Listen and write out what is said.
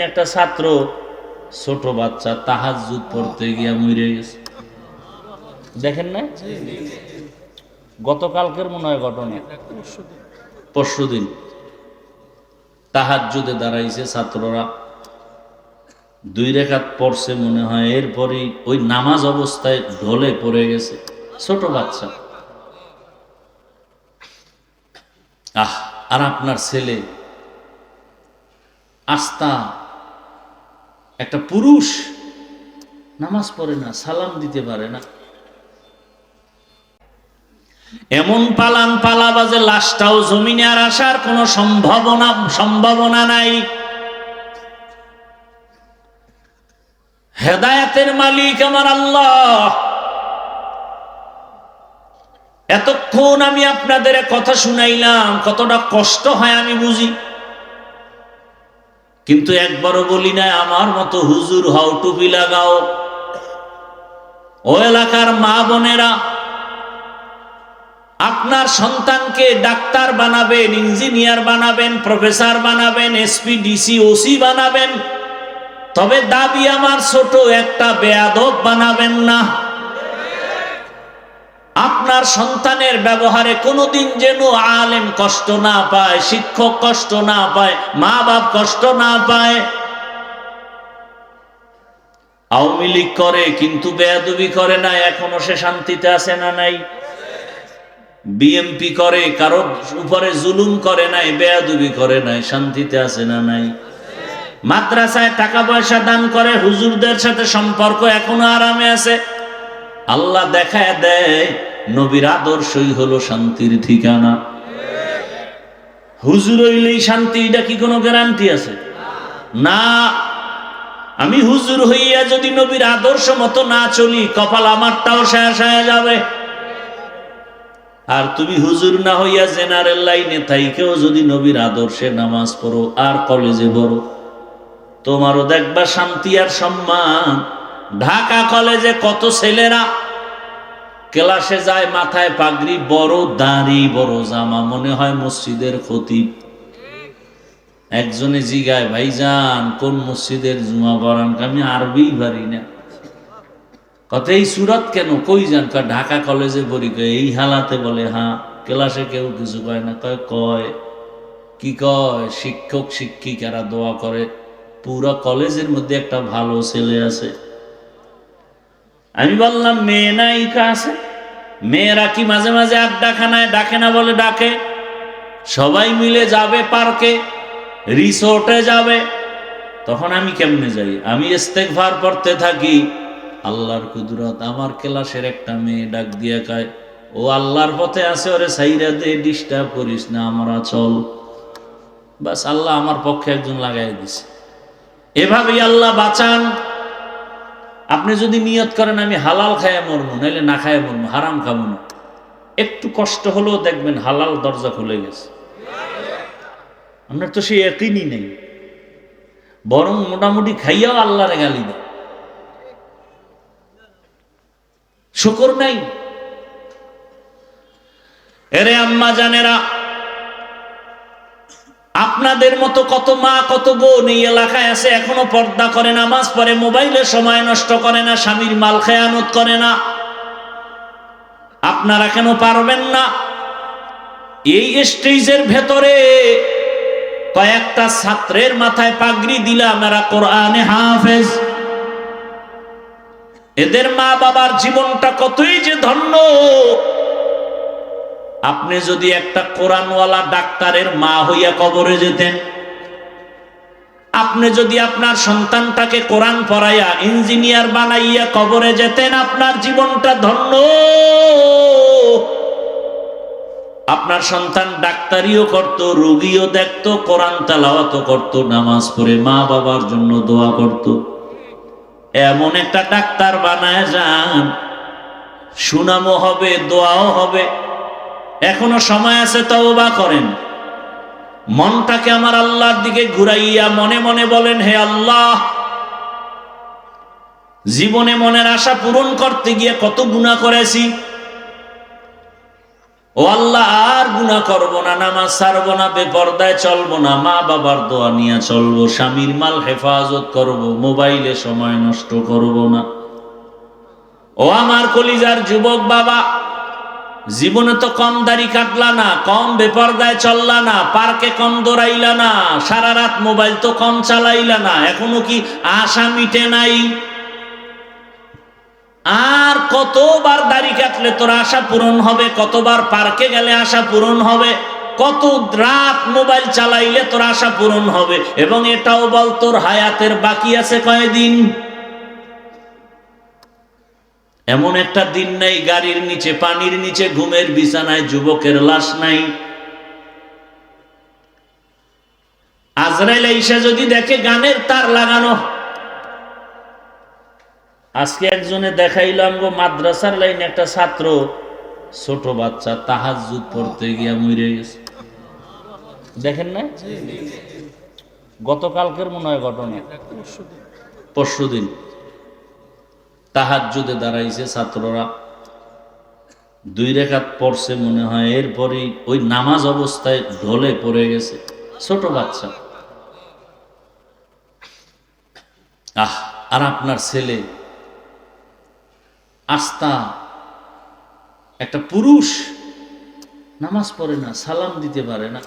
একটা ছাত্র, ছোট বাচ্চা তাহাজুদ পড়তে গিয়া মরে গেছে। দেখেন না গতকালকের মনে হয় ঘটনা। পরশু দিন। তাহাজুদে দাঁড়াইছে ছাত্ররা। দুই রেখাত পড়ছে মনে হয়, এরপরেই ওই নামাজ অবস্থায় ঢলে পড়ে গেছে। ছোট বাচ্চা। আহ, আর আপনার ছেলে? আস্থা একটা পুরুষ নামাজ পড়ে না, সালাম দিতে পারে না। এমন পালান পালা বাজে লাশটাও জমিনে আর আসার কোনো সম্ভাবনা সম্ভাবনা নাই। হেদায়াতের মালিক আমার আল্লাহ। এতক্ষণ আমি আপনাদের কথা শুনাইলাম, কতটা কষ্ট হয় আমি বুঝি। কিন্তু একবারও বলি না আমার মতো হুজুর হাও টুপি লাগাও। ও এলাকার মা বোনেরা, আপনার সন্তানকে ডাক্তার বানাবেন, ইঞ্জিনিয়ার বানাবেন, প্রফেসর বানাবেন এসপি ডিসি ওসি বানাবেন। তবে দাবি আমার ছোট, একটা বেয়াদব বানাবেন না। আপনার সন্তানের ব্যবহারে কোনোদিন যেন আলেম কষ্ট না পায়, শিক্ষক কষ্ট না পায় মা বাপ কষ্ট না পায়। আওয়ামী লীগ করে, কিন্তু বেয়াদুবি করে না, এখনও সে শান্তিতে আছে না নাই? বিএমপি করে, কারও উপরে জুলুম করে নাই, বেয়াদুবি করে নাই, শান্তিতে আছে না নাই? মাদ্রাসায় টাকা পয়সা দান করে, হুজুরদের সাথে সম্পর্ক এখনও আরামে আছে? আল্লাহ দেখায় দেয় নবীর আদর্শই হলো শান্তির ঠিকানা। হুজুর হইলেই শান্তি এটা কি কোনো গ্যারান্টি আছে? না। আমি হুজুর হইয়া যদি নবীর আদর্শ মতো না চলি, কপাল আমারটাও শেষ হয়ে যাবে। আর তুমি হুজুর না হইয়া জেনারেল লাইনে থাইকেও যদি নবীর আদর্শে নামাজ পড়ো, আর কলেজে পড়ো তোমারও দেখবা শান্তি আর সম্মান। ঢাকা কলেজে কত ছেলেরা ক্লাসে যায়, মাথায় পাগড়ি, বড় দাড়ি, বড় জামা, মনে হয় মসজিদের খতিব। একজনে জিগায়, ভাইজান, কোন মসজিদের জুমা পড়ান? আমি আরবি পারি না। কত এই সুরত কেন? কই যান? ঢাকা কলেজে পড়ি। কয়, এই হালাতে বলে হ্যাঁ ক্লাসে কেউ কিছু কয় না। কয় কয়, কি কয়? শিক্ষক, শিক্ষিকারা দোয়া করে। পুরো কলেজের মধ্যে একটা ভালো ছেলে আছে। আমি বললাম, মেয়ে নায়িকা আছে? মেয়েরা কি মাঝে মাঝে আড্ডা খানায় ডাকে না বলে ডাকে? সবাই মিলে যাবে পার্কে, রিসোর্টে যাবে। তখন আমি কেমনে যাই? আমি ইস্তেকভার পড়তে থাকি। আল্লাহর কুদরত আমার ক্লাসের একটা মেয়ে ডাক দিয়ে কায়, ও আল্লাহর পথে আছে, ওরে সাইরা দে, ডিস্টার্ব করিস না, আমরা চল। বাস আল্লাহ আমার পক্ষে একজন লাগাই দিছে। এভাবেই আল্লাহ বাঁচান। আপনি যদি নিয়ত করেন, আমি হালাল খায় মরবো, নাইলে না খায় মরবো, হারাম খাব না। একটু কষ্ট হলেও দেখবেন হালাল দরজা খুলে গেছে। আপনার তো সেই একইনি নেই। বরং মোটামুটি খাইয়াও আল্লাহরে গালি দেয়। শুকর নাই। এরে আম্মা জানেরা আপনাদের মতো কত মা, কত বোন এই এলাকায় আছে, এখনও পর্দা করে না নামাজ পড়ে, মোবাইলে সময় নষ্ট করে না, স্বামীর মাল খেয়ানত করে না। আপনারা কেন পারবেন না? এই স্টেজের ভেতরে কয়েকটা ছাত্রের মাথায় পাগড়ি দিলাম, এরা কোরআনে হাফেজ। এদের মা বাবার জীবনটা কতই যে ধন্য। আপনি যদি একটা কোরআনওয়ালা ডাক্তারের মা হইয়া কবরে যেতেন, আপনি যদি আপনার সন্তানটাকে কোরআন পড়াইয়া, ইঞ্জিনিয়ার বানাইয়া কবরে যেতেন, আপনার জীবনটা ধন্য। আপনার সন্তান ডাক্তারিও করত, রোগীও দেখত, কোরআন তালাওয়াত করত, নামাজ পড়ে মা বাবার জন্য দোয়া করত। এমন একটা ডাক্তার বানায় যান, সুনামও হবে, দোয়াও হবে। এখনও সময় আছে তওবা করেন। মনটাকে আমার আল্লাহর দিকে ঘুরাইয়া মনে মনে বলেন, হে আল্লাহ, জীবনে মনের আশা পূরণ করতে গিয়ে কত গুণা করেছি। ও আল্লাহ, আর গুনাহ করব না, নামাজ ছাড়বো না, বেপর্দায় চলবো না মা বাবার দোয়া নিয়ে চলবো, স্বামীর মাল হেফাজত করব, মোবাইলে সময় নষ্ট করব না। ও আমার কলিজার যুবক বাবা জীবনে তো কম দাড়ি কাটলা না, কম বেপর্দায় চললা না, পার্কে কম দৌড়াইলা না, সারা রাত মোবাইল তো কম চালাইলা না, এখনও কি আশা মিটে নাই? আর কতবার দাড়ি কাটলে তোর আশা পূরণ হবে? কতবার পার্কে গেলে আশা পূরণ হবে? কত রাত মোবাইল চালাইলে তোর আশা পূরণ হবে? এবং এটাও বল তোর হায়াতের বাকি আছে কয়দিন? এমন একটা দিন নাই গাড়ির নিচে পানির নিচে ঘুমের বিছানায় যুবকের লাশ নাই। আজরাইল ঈশা যদি দেখে গানের তার লাগানো। আজকে একজনে দেখাইলাম গো মাদ্রাসার লাইনে একটা ছাত্র ছোট বাচ্চা তাহাজুদ পড়তে গিয়া মরে গেছে। দেখেন না গতকালকের মনে হয় ঘটনা। পরশু দিন তাহাজুদে দাঁড়াইছে ছাত্ররা। দুই রেখাত পড়ছে মনে হয়, এরপরেই ওই নামাজ অবস্থায় ঢলে পড়ে গেছে। ছোট বাচ্চা। আহ, আর আপনার ছেলে? আস্থা। একটা পুরুষ। নামাজ পড়ে না, সালাম দিতে পারে না।